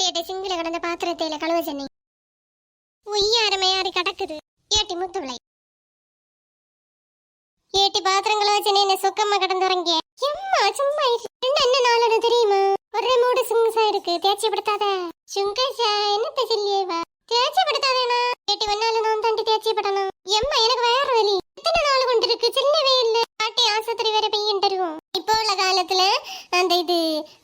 குட்டியாட்ட சிங்கில கடந்த பாத்திரத்தையில கழுவ சொன்னேன் ஒய்யாரமையாரி கடக்குது. ஏட்டி முத்துவிளை. ஏட்டி பாத்திரம் கழுவ சொன்னேன் என்ன சொக்கம்மா கடந்துறங்க. எம்மா சும்மா என்ன என்ன தெரியுமா? ஒரே மூடு சுங்கசா இருக்கு. தேய்ச்சி படுத்தாத சுங்கசா என்னத்த சொல்லியேவா தேய்ச்சி படுத்தாதேனா ஏட்டி ஒன்னால நான் தாண்டி தேய்ச்சி படணும் எம்மா எனக்கு வயறு வலி. எத்தனை நாள் கொண்டு இருக்கு சின்னவே இல்ல. பாட்டி ஆஸ்பத்திரி வேற பையன் தருவோம் இப்போ உள்ள காலத்துல அந்த இது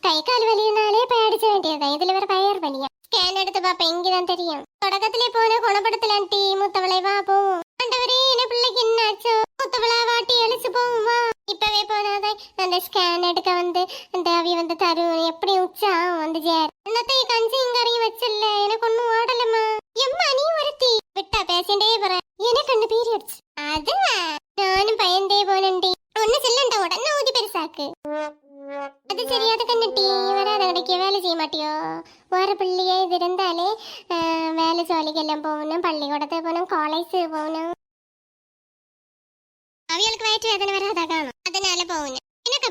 கை கால் வலியினாலே போய் அடிச்ச வேண்டியதா இதுல வேற பயர் வலியா ஸ்கேன் எடுத்து பாப்ப இங்கதான் தெரியும். தொடக்கத்திலே போன குணப்படுத்தலான்டி மூத்தவளை வா போவோம். ஆண்டவரே என்ன பிள்ளைக்கு என்ன ஆச்சோ மூத்தவளா வாட்டி அழிச்சு போவோம் இப்பவே போனாதே அந்த ஸ்கேன் எடுக்க வந்து அந்த அவி வந்து தரும் எப்படி உச்சா வந்து ஜேர் என்னத்தை கஞ்சி இங்க அறிய வச்சல எனக்கு ஒண்ணும் ஓடலம்மா. எம்மா நீ ஒருத்தி. விட்டா பேசிண்டே போற. വേല ചെയ്യാൻ പറ്റിയോ വേറെ പിള്ളിയെ ഇതിരന്താലേ വേല ജോലിക്കെല്ലാം പോകണം പള്ളിക്കൂടത്തിൽ പോകണം കോളേജ് പോകണം അവയൾക്ക് വയറ്റ് വേദന വരാതെ കാണും. അതിനാലെ പോകുന്നു എനിക്ക്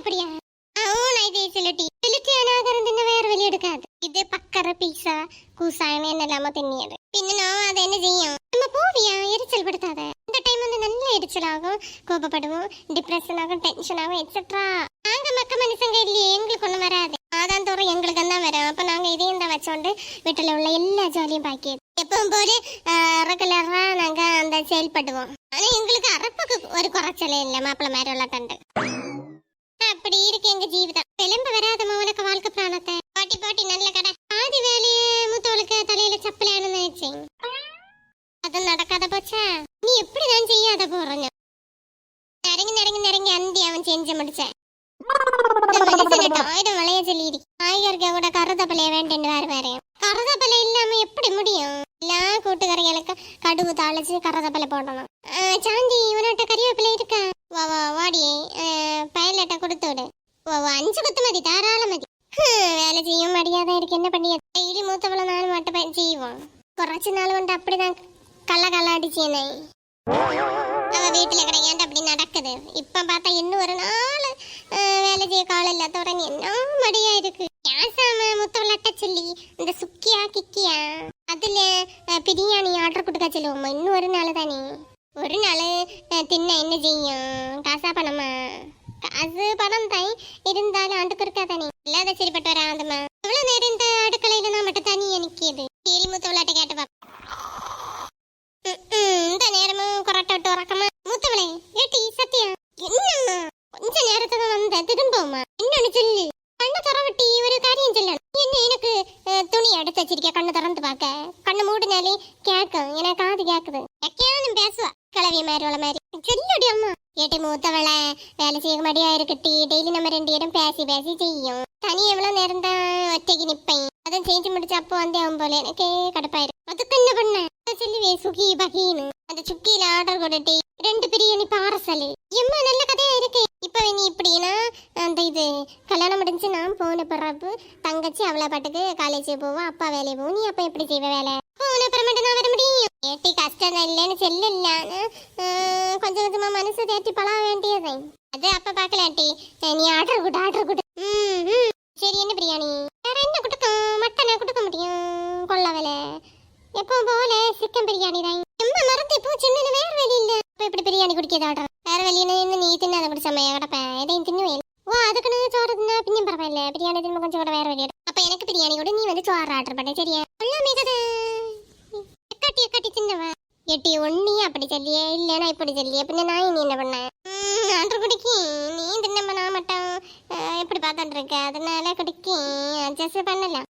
കോപ്പടുമോ ഡിപ്രഷൻ ആകും ടെൻഷൻ ആകും എക്സെട്രാ ആകെ മക്ക മനസ്സം കയ്യിൽ എങ്കിൽ കൊണ്ടു വരാതെ. ஆதான் தோறும் எங்களுக்கு தான் வரும். அப்போ நாங்கள் இதையும் தான் வச்சோண்டு வீட்டில் உள்ள எல்லா ஜாலியும் பாக்கி எப்பவும் போல ரெகுலரா நாங்கள் அந்த செயல்படுவோம். ஆனால் எங்களுக்கு அறப்புக்கு ஒரு குறைச்சலே இல்லை மாப்பிள்ள மாதிரி உள்ள தண்டு. அப்படி இருக்கு எங்க ஜீவிதம். பெலம்ப வராதமா உனக்கு வாழ்க்கை பிராணத்தை. பாட்டி பாட்டி நல்ல கடை. பாதி வேலையே மூத்தவளுக்கு தலையில சப்பலான்னு நினைச்சேன். அது நடக்காத போச்சா? நீ எப்படி நான் செய்யாத போறேங்க நெருங்கி நெருங்கி நெருங்கி அந்தி அவன் செஞ்சு முடிச்சேன். ஆயிரம் விளைய சொல்லி காய்கறிக்க கூட கருதப்பலைய வேண்டேன்னு வேற வேற. கருதப்பலை இல்லாம எப்படி முடியும்? எல்லா கூட்டுக்கறிகளுக்கும் கடுகு தாளிச்சு கருதப்பலை போடணும். சாந்தி இவனோட்ட கறிவேப்பிலை இருக்கா? வா வா வாடி. பயலட்ட கொடுத்து விடு. வா வா அஞ்சு குத்து மதி தாராள மதி. வேலை செய்யும் மடியாதான் இருக்கு. என்ன பண்ணியது டெய்லி மூத்தவள அடிச்சேனே. அவ வீட்டில் கிடையாது அப்படி நடக்குது. இப்போ பார்த்தா இன்னும் ஒரு நாள் வேலை செய்ய காலம் இல்லாத உடனே என்ன மடியா இருக்கு? யாசாம முத்தவளட்ட சொல்லி இந்த சுக்கியா கிக்கியா? அதுல பிரியாணி ஆர்டர் கொடுக்க சொல்லுவோமா? இன்னும் ஒரு நாள் தானே. ஒரு நாள் தின்ன என்ன செய்யும்? காசா பணமா? காசு பணம் தான் இருந்தாலும் ஆண்டுக்கு இருக்கா தானே. இல்லாத சரிப்பட்டு வராதம்மா எவ்வளவு ചെയ്ത തിരുമ്പവുമാ എന്നോട് ചൊല്ലി. കണ്ണു തുറവിട്ടി ഒരു കാര്യം ചൊല്ലണം. എന്നെ എനിക്ക് തുണി എടുത്ത് വെച്ചിരിക്ക കണ്ണു തുറന്ന് പാക്ക. കണ്ണു മൂടിനാലേ കേക്കും ഇങ്ങനെ കാത് കേക്കുത്. എക്കെയാണെന്നും പേസുവാ. കളവിമാരുള്ളമാര് ചൊല്ലടി അമ്മ. ഏട്ടി മൂത്തവളെ വേല ചെയ്യ മടിയായൊരു കിട്ടി. ഡെയിലി നമ്മ രണ്ടുപേരും പേസി പേസി ചെയ്യും. തനി എവളോ നേരം ഒറ്റയ്ക്ക് നിപ്പേ. അതും ചേഞ്ച് മുടിച്ച അപ്പോ അന്ത്യാവും പോലെ എനിക്ക് കടുപ്പായിരുന്നു. അതൊക്കെ എന്നെ പെണ്ണ്. ചൊല്ലി സുഖി ബഹീന്ന്. അത് ചുക്കിയിൽ ഓർഡർ കൊടുത്തി. രണ്ട് ബിരിയാണി പാർസൽ എമ്മ നല്ല കഥയായിരിക്കേ. இப்போ நீ இப்படின்னா அந்த இது கல்யாணம் முடிஞ்சு நான் போன பிறப்பு தங்கச்சி அவளை பாட்டுக்கு காலேஜ் போவோம் அப்பா வேலையை போவோம். நீ அப்போ எப்படி செய்வ வேலை? போன அப்புறமேட்டு நான் வர முடியும். ஏட்டி கஷ்டம் தான் இல்லைன்னு செல்லில்லான்னு கொஞ்சம் கொஞ்சமாக மனசு தேட்டி பழக வேண்டியது. அது அப்ப பாக்கலாட்டி நீ ஆர்டர் கொடு ஆர்டர் கொடு. ம், சரி என்ன பிரியாணி? வேற என்ன கொடுக்கும்? மட்டனை கொடுக்க முடியும். கொள்ள வேலை. எப்போ போல சிக்கன் பிரியாணி தான். எம்மா மறந்து இப்போ சின்ன வேறு வேலை இல்லை. இப்போ இப்படி பிரியாணி குடிக்காத ஆர்டர் வேற வழின்னு இன்னும் நீ தின்னாத குடிச்ச அம்மையா கிடப்பேன் எதையும் தின்னுவேன் ஓ அதுக்குன்னு சோறு தின்னா பின்னும் பரவாயில்ல பிரியாணி தின்னு கொஞ்சம் கூட வேற வழி அப்ப எனக்கு பிரியாணி கூட நீ வந்து சோறு ஆர்டர் பண்ண சரியா எல்லாமே கதை எக்காட்டி எக்காட்டி தின்னவா எட்டி ஒன்னி அப்படி சொல்லியே இல்லைன்னா இப்படி சொல்லியே பின்ன நான் இனி என்ன பண்ணேன் ஆர்டர் குடிக்கி நீ தின்னம்ப நான் மட்டும் அஹ், எப்படி பார்த்துட்டு இருக்க அதனால குடிக்கி அட்ஜஸ்ட் பண்ணலாம்